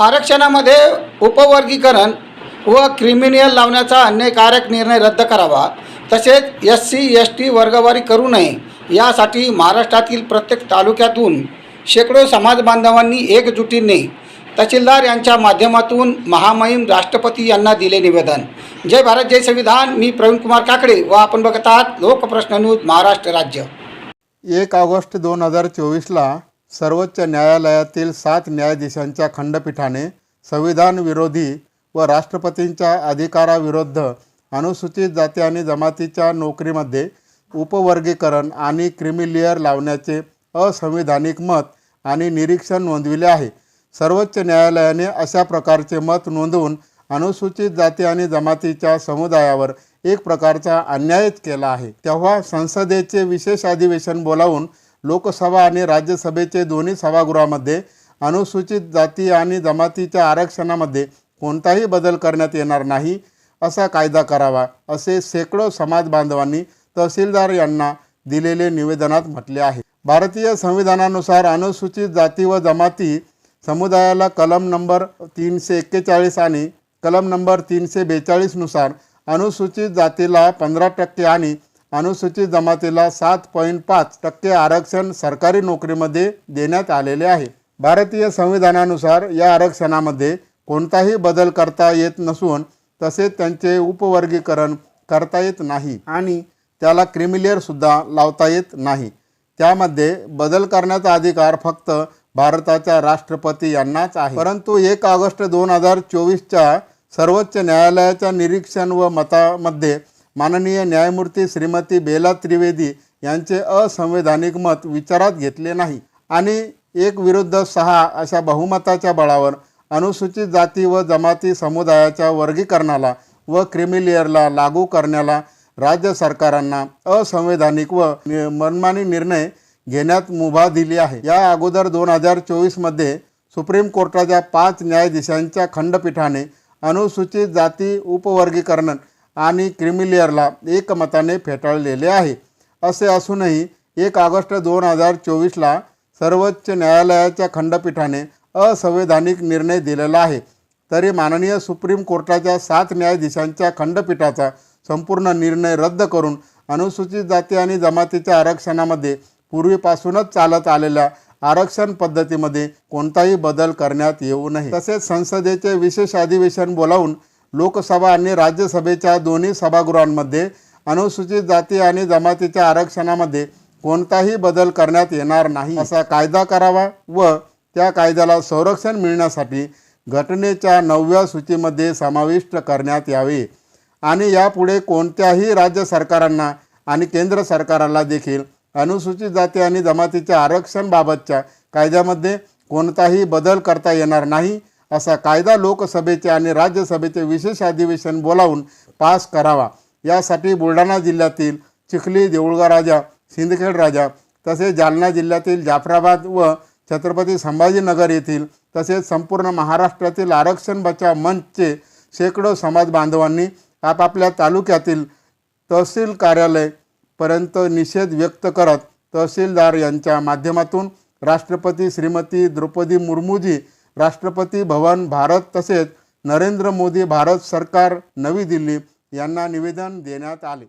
आरक्षणामध्ये उपवर्गीकरण व क्रिमिनियल लावण्याचा अन्यायकारक निर्णय रद्द करावा तसेच एस सी एस टी वर्गवारी करू नये यासाठी महाराष्ट्रातील प्रत्येक तालुक्यातून शेकडो समाज बांधवांनी एकजुटीने तहसीलदार यांच्या माध्यमातून महामहिम राष्ट्रपती यांना दिले निवेदन. जय भारत जय संविधान. मी प्रवीण कुमार काकडे व आपण बघत आहात लोकप्रश्न न्यूज महाराष्ट्र राज्य. एक ऑगस्ट दोन हजार चोवीसला सर्वोच्च न्यायालयातील सात न्यायाधीशांच्या खंडपीठाने संविधान विरोधी व राष्ट्रपतींच्या अधिकाराविरुद्ध अनुसूचित जाती आणि जमातीच्या नोकरीमध्ये उपवर्गीकरण आणि क्रिमिलियर लावण्याचे असंविधानिक मत आणि निरीक्षण नोंदविले आहे. सर्वोच्च न्यायालयाने अशा प्रकारचे मत नोंदवून अनुसूचित जाती आणि जमातीच्या समुदायावर एक प्रकारचा अन्यायच केला आहे. तेव्हा संसदेचे विशेष अधिवेशन बोलावून लोकसभा आणि राज्यसभेचे दोन्ही सभागृहामध्ये अनुसूचित जाती आणि जमातीच्या आरक्षणामध्ये कोणताही बदल करण्यात येणार नाही असा कायदा करावा असे शेकडो समाज बांधवांनी तहसीलदार यांना दिलेले निवेदनात म्हटले आहे. भारतीय संविधानानुसार अनुसूचित जाती व जमाती समुदायाला कलम नंबर तीनशे एक्केचाळीस आणि कलम नंबर तीनशे बेचाळीसनुसार अनुसूचित जातीला पंधरा टक्के आणि अनुसूचित जमातीला सात पॉईंट पाच टक्के आरक्षण सरकारी नोकरीमध्ये देण्यात आलेले आहे. भारतीय संविधानानुसार या आरक्षणामध्ये कोणताही बदल करता येत नसून तसेच त्यांचे उपवर्गीकरण करता येत नाही आणि त्याला क्रिमिलियरसुद्धा लावता येत नाही. त्यामध्ये बदल करण्याचा अधिकार फक्त भारताच्या राष्ट्रपती यांनाच आहे. परंतु एक ऑगस्ट दोन हजार चोवीसच्या सर्वोच्च न्यायालयाच्या निरीक्षण व मतामध्ये माननीय न्यायमूर्ती श्रीमती बेला त्रिवेदी यांचे असंवैधानिक मत विचारात घेतले नाही आणि एक विरुद्ध सहा अशा बहुमताच्या बळावर अनुसूचित जाती व जमाती समुदायाच्या वर्गीकरणाला व क्रिमिलियरला लागू करण्याला राज्य सरकारांना असंवैधानिक व मनमानी निर्णय घेण्यात मुभा दिली आहे. या अगोदर दोन हजार चोवीसमध्ये सुप्रीम कोर्टाच्या पाच न्यायाधीशांच्या खंडपीठाने अनुसूचित जाती उपवर्गीकरण आणि क्रिमिलियरला एकमताने फेटाळलेले आहे. असे असूनही एक ऑगस्ट दोन हजार चोवीसला सर्वोच्च न्यायालयाच्या खंडपीठाने असंवैधानिक निर्णय दिलेला आहे. तरी माननीय सुप्रीम कोर्टाच्या सात न्यायाधीशांच्या खंडपीठाचा संपूर्ण निर्णय रद्द करून अनुसूचित जाती आणि जमातीच्या आरक्षणामध्ये पूर्वीपासूनच चालत आलेल्या आरक्षण पद्धतीमध्ये कोणताही बदल करण्यात येऊ नये. तसेच संसदेचे विशेष अधिवेशन बोलावून लोकसभा आणि राज्यसभेच्या दोन्ही सभागृहांमध्ये अनुसूचित जाती आणि जमातीच्या आरक्षणामध्ये कोणताही बदल करण्यात येणार नाही. असा कायदा करावा व त्या कायद्याला संरक्षण मिळण्यासाठी घटनेच्या नवव्या सूचीमध्ये समाविष्ट करण्यात यावे. आणि यापुढे कोणत्याही राज्य सरकारांना आणि केंद्र सरकाराला देखील अनुसूचित जाती आणि जमातीच्या आरक्षणबाबतच्या कायद्यामध्ये कोणताही बदल करता येणार नाही. असा कायदा लोकसभेचे आणि राज्यसभेचे विशेष अधिवेशन बोलावून पास करावा. यासाठी बुलढाणा जिल्ह्यातील चिखली देऊळगा राजा सिंदखेड राजा तसेच जालना जिल्ह्यातील जाफराबाद व छत्रपती संभाजीनगर येथील तसेच संपूर्ण महाराष्ट्रातील आरक्षण बचाव मंचचे शेकडो समाज बांधवांनी आपापल्या तालुक्यातील तहसील कार्यालयपर्यंत निषेध व्यक्त करत तहसीलदार यांच्या माध्यमातून राष्ट्रपती श्रीमती द्रौपदी मुर्मूजी राष्ट्रपती भवन भारत तसेच नरेंद्र मोदी भारत सरकार नवी दिल्ली यांना निवेदन देण्यात आले.